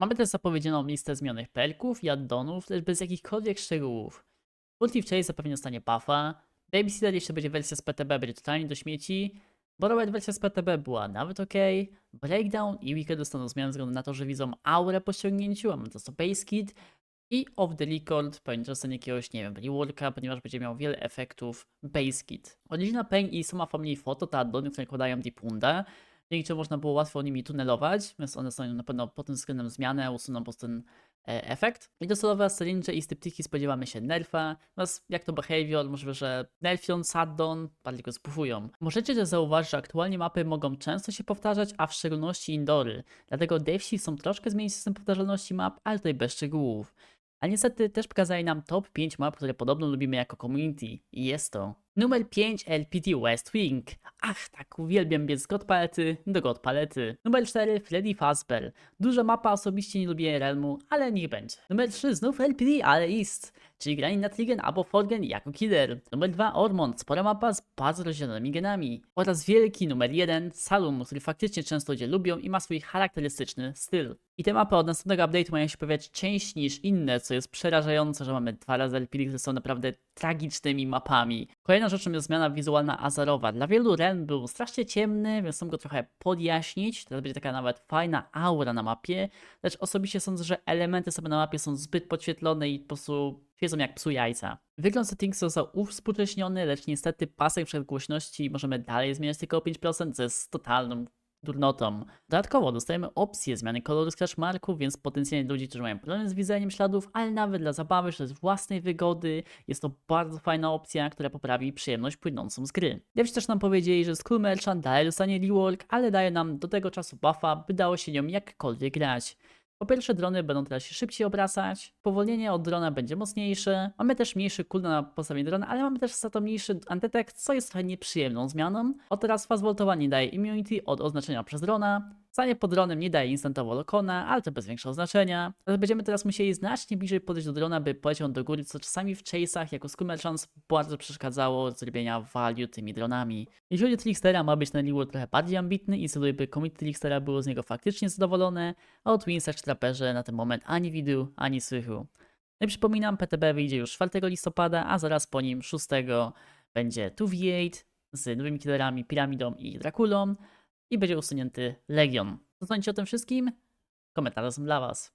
Mamy też zapowiedzianą listę zmienionych perków i addonów, lecz bez jakichkolwiek szczegółów. Ulti w Chase zapewne dostanie buffa, Babysitter jeszcze będzie wersja z PTB, będzie totalnie do śmieci, Borrowed wersja z PTB była nawet ok, Breakdown i Wicked dostaną zmiany ze względu na to, że widzą aurę po ściągnięciu, a mamy to Base Kit i Off the Record pewnie dostanie jakiegoś, nie wiem, reworka, ponieważ będzie miał wiele efektów Base Kit. Odwiedzina Pain i Soma Family Photo to addony, które nakładają Deepunda, dzięki czemu można było łatwo nimi tunelować, więc one są na pewno pod tym względem zmianę, usuną po prostu ten e, efekt. I docelowe syringe i styptyki spodziewamy się nerfa, natomiast jak to behavior, możliwe, że nerfią, saddon, bardziej go zbufują. Możecie też zauważyć, że aktualnie mapy mogą często się powtarzać, a w szczególności indory, dlatego devsi są troszkę zmienić system powtarzalności map, ale tutaj bez szczegółów. A niestety też pokazali nam top 5 map, które podobno lubimy jako community. I jest to numer 5 LPT West Wing. Ach, tak uwielbiam biec z god palety do god palety. Numer 4 Freddy Fazbear. Duża mapa, osobiście nie lubię Realmu, ale niech będzie. Numer 3 znów LPT, ale East. Czyli granie na Trigen albo Forgen jako killer. Numer 2 Ormond, spora mapa z bardzo rozdzielonymi genami. Oraz wielki numer 1 Salum, który faktycznie często ludzie lubią i ma swój charakterystyczny styl. I te mapy od następnego update'u mają się pojawiać częściej niż inne, co jest przerażające, że mamy dwa razy LPD, które są naprawdę tragicznymi mapami. Kolejną rzeczą jest zmiana wizualna Azarowa. Dla wielu Ren był strasznie ciemny, więc chcą go trochę podjaśnić. Teraz będzie taka nawet fajna aura na mapie, lecz osobiście sądzę, że elementy sobie na mapie są zbyt podświetlone i po prostu świecą jak psu jajca. Wygląd settings został uwspółcześniony, lecz niestety pasek przedgłośności możemy dalej zmieniać tylko o 5%, co jest totalną durnotą. Dodatkowo dostajemy opcję zmiany koloru marku, więc potencjalnie ludzi, którzy mają problemy z widzeniem śladów, ale nawet dla zabawy, czy z własnej wygody, jest to bardzo fajna opcja, która poprawi przyjemność płynącą z gry. Devsi też nam powiedzieli, że Skull Merchant dalej dostanie rework, ale daje nam do tego czasu buffa, by dało się nią jakkolwiek grać. Po pierwsze, drony będą teraz się szybciej obracać, powolnienie od drona będzie mocniejsze, mamy też mniejszy cooldown na postawienie drona, ale mamy też za to mniejszy antytek, co jest trochę nieprzyjemną zmianą. O teraz fast voltowanie daje immunity od oznaczenia przez drona, stanie pod dronem nie daje instantowo lokona, ale to bez większego znaczenia. Ale będziemy teraz musieli znacznie bliżej podejść do drona, by poleciał do góry, co czasami w chase'ach jako Skull Merchants bardzo przeszkadzało zrobienia value tymi dronami. Jeśli chodzi o Trickstera, ma być ten reward trochę bardziej ambitny i celuje, by community Trickstera było z niego faktycznie zadowolone, a o Twinsach czy Trapperze na ten moment ani widu, ani słychu. No i przypominam, PTB wyjdzie już 4 listopada, a zaraz po nim 6 będzie 2v8 z nowymi killerami, Piramidą i Drakulą i będzie usunięty Legion. Co sądzicie o tym wszystkim? Komentarze są dla Was.